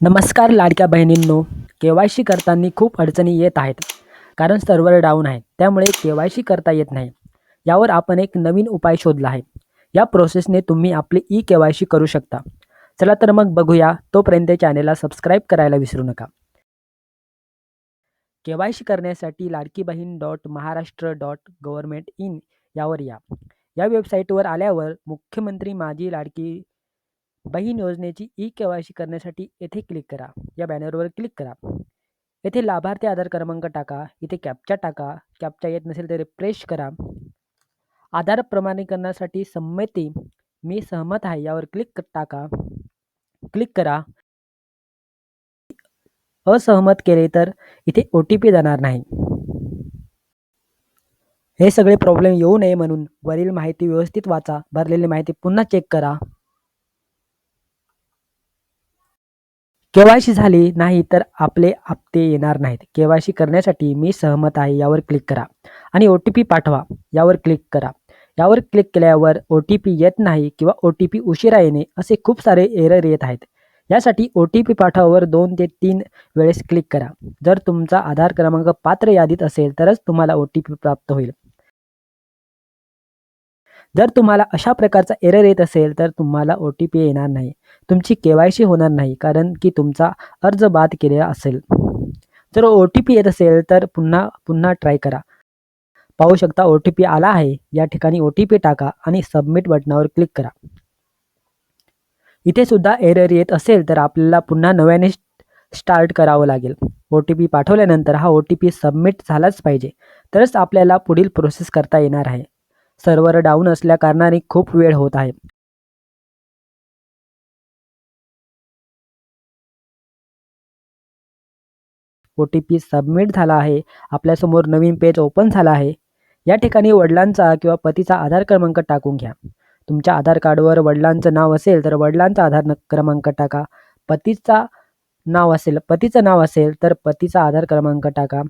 नमस्कार लाडक्या बहिणींनो के Y C करताना खूप अडचणी येत आहेत. कारण सर्व्हर डाऊन आहे त्यामुळे के वाय सी करता येत नाही. यावर आपण एक नवीन उपाय शोधला आहे. या प्रोसेसने तुम्ही आपली ई के वाय सी करू शकता. चला तर मग बघूया तोपर्यंत चॅनेलला सबस्क्राईब करायला विसरू नका. के वाय सी करण्यासाठी Ladki Bahin dot Maharashtra dot government in यावर या. या वेबसाईटवर आल्यावर मुख्यमंत्री माझी लाडकी बहीण योजनेची ई के वाय सी करण्यासाठी येथे क्लिक करा. या बॅनरवर क्लिक करा. येथे लाभार्थी आधार क्रमांक टाका इथे कॅपचा टाका कॅपचा येत नसेल तर रिफ्रेश करा. आधार प्रमाणीकरणासाठी संमती मी सहमत आहे यावर क्लिक टाका. क्लिक करा. असहमत केले तर इथे ओ टी पी जाणार नाही. हे सगळे प्रॉब्लेम येऊ नये म्हणून वरील माहिती व्यवस्थित वाचा भरलेली माहिती पुन्हा चेक करा. केवायसी झाली नाही तर आपले आपते येणार नाहीत. केवायसी करण्यासाठी मी सहमत आहे यावर क्लिक करा. आणि ओ टी पी पाठवा यावर क्लिक करा. यावर क्लिक केल्यावर ओ टी पी येत नाही किंवा ओ टी पी उशिरा येणे असे खूप सारे एरर येत आहेत. यासाठी ओ टी पी पाठवावर दोन ते तीन वेळेस क्लिक करा. जर तुमचा आधार क्रमांक पात्र यादीत असेल तरच तुम्हाला ओ टी पी प्राप्त होईल. जर तुम्हाला अशा प्रकारचा एरर येत असेल तर तुम्हाला ओ टी पी येणार नाही. तुमची के वाय सी होणार नाही कारण की तुमचा अर्ज बाद केलेला असेल. जर ओ टी पी येत असेल तर पुन्हा पुन्हा ट्राय करा. पाहू शकता ओ टी पी आला आहे. या ठिकाणी ओ टी पी टाका आणि सबमिट बटनावर क्लिक करा. इथे सुद्धा एरर येत असेल तर आपल्याला पुन्हा नव्याने स्टार्ट करावं लागेल. ओ टी पी पाठवल्यानंतर हा ओ टी पी सबमिट झालाच पाहिजे. तरच आपल्याला पुढील प्रोसेस करता येणार आहे. सर्व्हर डाऊन असल्या कारणाने खूप वेळ होत आहे. ओ टी पी सबमिट झाला आहे. आपल्यासमोर नवीन पेज ओपन झाला आहे. या ठिकाणी वडिलांचा किंवा पतीचा आधार क्रमांक टाकून घ्या. तुमच्या आधार कार्डवर वडिलांचं नाव असेल तर वडिलांचा आधार न- क्रमांक टाका. पतीचा नाव असेल पतीचं नाव असेल तर पतीचा आधार क्रमांक टाका.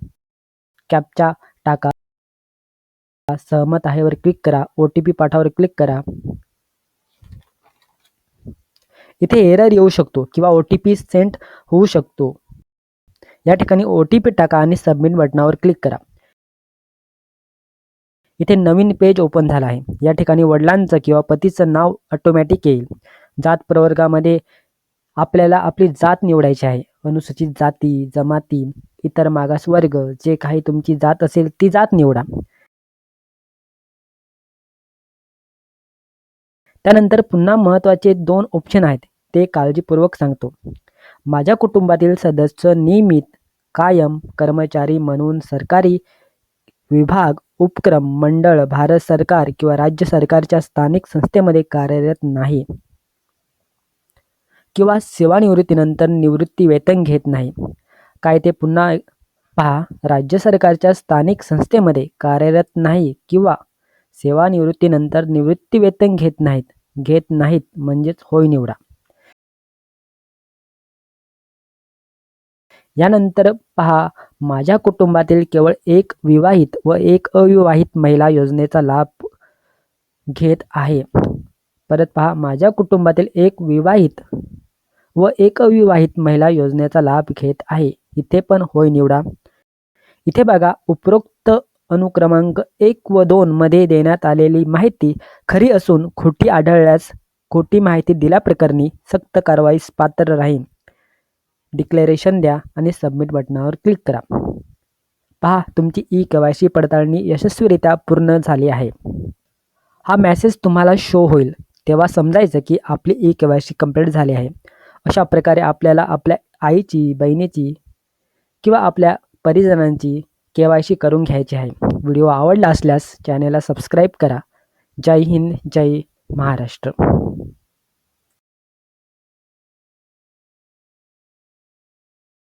कॅपचा टाका. सहमत आहे वर क्लिक करा. ओ टी पी पाठावर क्लिक करा. इथे एरर येऊ शकतो किंवा ओ टी पी सेंट होऊ शकतो. या ठिकाणी ओ टी पी टाका आणि सबमिट बटनावर क्लिक करा. इथे नवीन पेज ओपन झाला आहे. या ठिकाणी वडिलांचं किंवा पतीचं नाव ऑटोमॅटिक येईल. जात प्रवर्गामध्ये आपल्याला आपली जात निवडायची आहे. अनुसूचित जाती जमाती इतर मागास वर्ग जे काही तुमची जात असेल ती जात निवडा. त्यानंतर पुन्हा महत्त्वाचे दोन ऑप्शन आहेत ते काळजीपूर्वक सांगतो. माझ्या कुटुंबातील सदस्य नियमित कायम कर्मचारी म्हणून सरकारी विभाग उपक्रम मंडळ भारत सरकार किंवा राज्य सरकारच्या स्थानिक संस्थेमध्ये कार्यरत नाही किंवा सेवानिवृत्तीनंतर निवृत्ती वेतन घेत नाही. काय ते पुन्हा पहा राज्य सरकारच्या स्थानिक संस्थेमध्ये कार्यरत नाही किंवा सेवानिवृत्तीनंतर निवृत्ती वेतन घेत नाहीत. घेत नाहीत म्हणजेच होय निवडा. यानंतर पहा माझ्या कुटुंबातील केवळ एक विवाहित व एक अविवाहित महिला योजनेचा लाभ घेत आहे. परत पहा माझ्या कुटुंबातील एक विवाहित व एक अविवाहित महिला योजनेचा लाभ घेत आहे. इथे पण होय निवडा. इथे बघा उपरोक्त अनुक्रमांक एक व दोन मध्ये देण्यात आलेली माहिती खरी असून खोटी आढळल्यास खोटी माहिती दिल्याप्रकरणी सक्त कारवाईस पात्र राहीन. डिक्लेरेशन द्या आणि सबमिट बटनावर क्लिक करा. पहा तुमची ई के वाय सी पडताळणी यशस्वीरित्या पूर्ण झाली आहे. हा मॅसेज तुम्हाला शो होईल. तेव्हा समजायचं की आपली E K Y C complete झाली आहे. अशा प्रकारे आपल्याला आपल्या आईची बहिणीची किंवा आपल्या परिजनांची के वाय सी करून घ्यायची आहे. व्हिडिओ आवडला असल्यास चॅनेलला सबस्क्राईब करा. जय हिंद जय महाराष्ट्र.